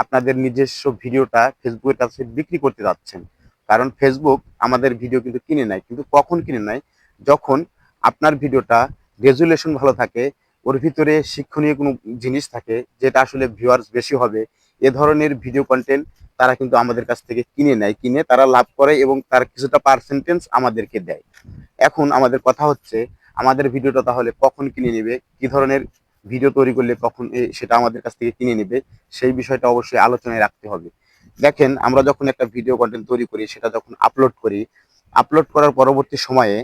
আপনাদের নিজস্ব ভিডিওটা ফেসবুকের কাছে বিক্রি করতে যাচ্ছেন। কারণ ফেসবুক আমাদের ভিডিও কিন্তু কিনে নেয়, কিন্তু কখন কিনে নেয়? যখন আপনার ভিডিওটা রেজুলেশন ভালো থাকে, ওর ভিতরে শিক্ষণীয় কোনো জিনিস থাকে, যেটা আসলে ভিউয়ার্স বেশি হবে, এ ধরনের ভিডিও কন্টেন্ট তারা কিন্তু আমাদের কাছ থেকে কিনে নেয়। কিনে তারা লাভ করে এবং তার কিছুটা পার্সেন্টেজ আমাদেরকে দেয়। এখন আমাদের কথা হচ্ছে, আমাদের ভিডিওটা তাহলে কখন কিনে নেবে, কি ধরনের ভিডিও তৈরি করলে কখন সেটা আমাদের কাছ থেকে কিনে নেবে, সেই বিষয়টা অবশ্যই আলোচনায় রাখতে হবে। দেখেন, আমরা যখন একটা ভিডিও কন্টেন্ট তৈরি করি, সেটা যখন আপলোড করি আপলোড করার পরবর্তী সময়ে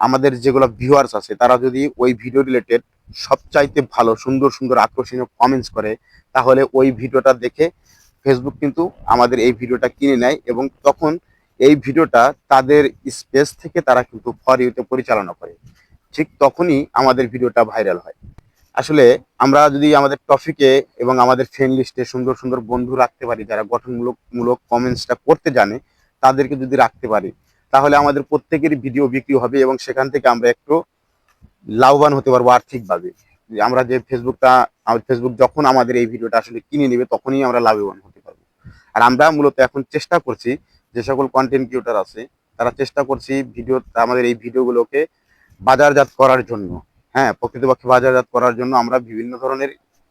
আমাদের যেগুলো ভিউয়ার্স আছে, তারা যদি ওই ভিডিও রিলেটেড সবচাইতে ভালো, সুন্দর সুন্দর, আকর্ষণীয় কমেন্টস করে, তাহলে ওই ভিডিওটা দেখে ফেসবুক কিন্তু আমাদের এই ভিডিওটা কিনে নেয় এবং তখন এই ভিডিওটা তাদের স্পেস থেকে তারা কিন্তু ফর ইউতে পরিচালনা করে। ঠিক তখনই আমাদের ভিডিওটা ভাইরাল হয়। আসলে আমরা যদি আমাদের টপিকে এবং আমাদের ফ্রেন্ড লিস্টে সুন্দর সুন্দর বন্ধু রাখতে পারি, যারা গঠনমূলক, মূলক কমেন্টসটা করতে জানে, তাদেরকে যদি রাখতে পারি, তাহলে আমাদের প্রত্যেকেরই ভিডিও বিক্রি হবে এবং সেখান থেকে আমরা একটু লাভবান হতে পারব আর্থিকভাবে। আমরা যে ফেসবুকটা ফেসবুক যখন আমাদের এই ভিডিওটা আসলে কিনে নেবে, তখনই আমরা লাভবান হতে পারব। আর আমরা মূলত এখন চেষ্টা করছি, যে সকল কন্টেন্ট ক্রিয়েটার আছে, তারা চেষ্টা করছি ভিডিও আমাদের এই ভিডিওগুলোকে বাজারজাত করার জন্য। হ্যাঁ প্রকৃতপক্ষে বাজারজাত করার জন্য আমরা বিভিন্ন ধরনের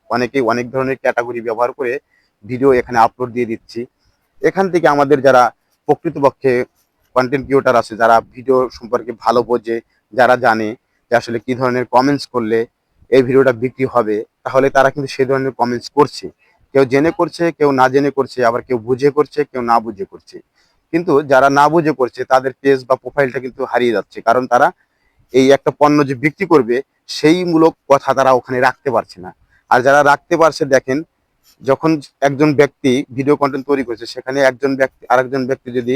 অনেকেই অনেক ধরনের ক্যাটাগরি ব্যবহার করে ভিডিও এখানে আপলোড দিয়ে দিচ্ছি। এখান থেকে আমাদের যারা প্রকৃতপক্ষে কন্টেন্ট ক্রিয়েটার আছে, যারা ভিডিও সম্পর্কে ভালো বোঝে, যারা জানে যে আসলে কি ধরনের কমেন্টস করলে এই ভিডিওটা বিক্রি হবে, তাহলে তারা কিন্তু সেই ধরনের কমেন্টস করছে। কেউ জেনে করছে, কেউ না জেনে করছে, আবার কেউ বুঝে করছে, কেউ না বুঝে করছে। কিন্তু যারা না বুঝে করছে, তাদের পেজ বা প্রোফাইলটা কিন্তু হারিয়ে যাচ্ছে, কারণ তারা এই একটা পণ্য যে বিক্রি করবে, সেই মূলক কথা তারা ওখানে রাখতে পারছে না। আর যারা রাখতে পারছে, দেখেন, যখন একজন ব্যক্তি ভিডিও কন্টেন্ট তৈরি করছে, সেখানে একজন ব্যক্তি, আরেকজন ব্যক্তি যদি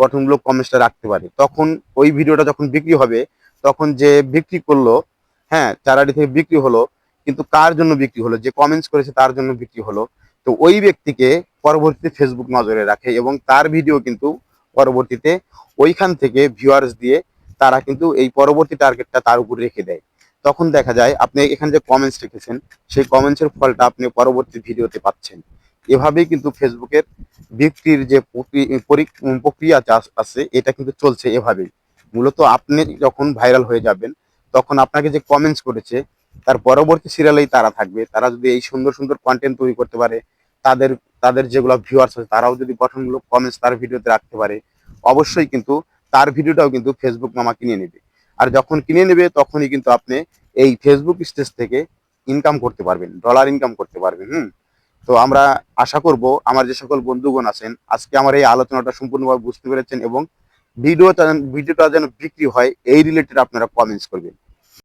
গঠনমূলক কমেন্টসটা রাখতে পারে, তখন ওই ভিডিওটা যখন বিক্রি হবে, তখন যে বিক্রি করল হ্যাঁ চারাটি থেকে বিক্রি হলো, কিন্তু কার জন্য বিক্রি হলো, যে কমেন্টস করেছে তার জন্য বিক্রি হলো, তো ওই ব্যক্তিকে পরবর্তীতে ফেসবুক নজরে রাখে এবং তার ভিডিও কিন্তু পরবর্তীতে ওইখান থেকে ভিউয়ার্স দিয়ে তারা কিন্তু এই পরবর্তী টার্গেটটা তার উপর রেখে দেয়। তখন দেখা যায় আপনি এখানে যে কমেন্টস রেখেছেন, সেই কমেন্টসের ফলটা আপনি পরবর্তী ভিডিওতে পাচ্ছেন। এভাবেই কিন্তু ফেসবুকের বিক্রির যে প্রক্রি- প্রক্রিয়া আছে, এটা কিন্তু চলছে এভাবেই। মূলত আপনি যখন ভাইরাল হয়ে যাবেন, তখন আপনাকে যে কমেন্টস করেছে, তার পরবর্তী সিরিয়ালেই তারা থাকবে। তারা যদি এই সুন্দর সুন্দর কন্টেন্ট তৈরি করতে পারে, তাদের তাদের যেগুলো ভিউয়ার্স আছে, তারাও যদি গঠনমূলক কমেন্টস তার ভিডিওতে রাখতে পারে, অবশ্যই কিন্তু তার ভিডিওটাও কিন্তু ফেসবুক মামা কিনে নেবে। আর যখন কিনে নেবে, তখনই কিন্তু আপনি এই ফেসবুক স্টেজ থেকে ইনকাম করতে পারবেন ডলার ইনকাম করতে পারবেন, হুম? তো আমরা আশা করব, আমার যে সকল বন্ধুগণ আছেন, আজকে আমার এই আলোচনাটা সম্পূর্ণভাবে বুঝতে পেরেছেন এবং ভিডিও ভিডিওটা যেন বিক্রি হয়, এই রিলেটেড আপনারা কমেন্টস করবেন।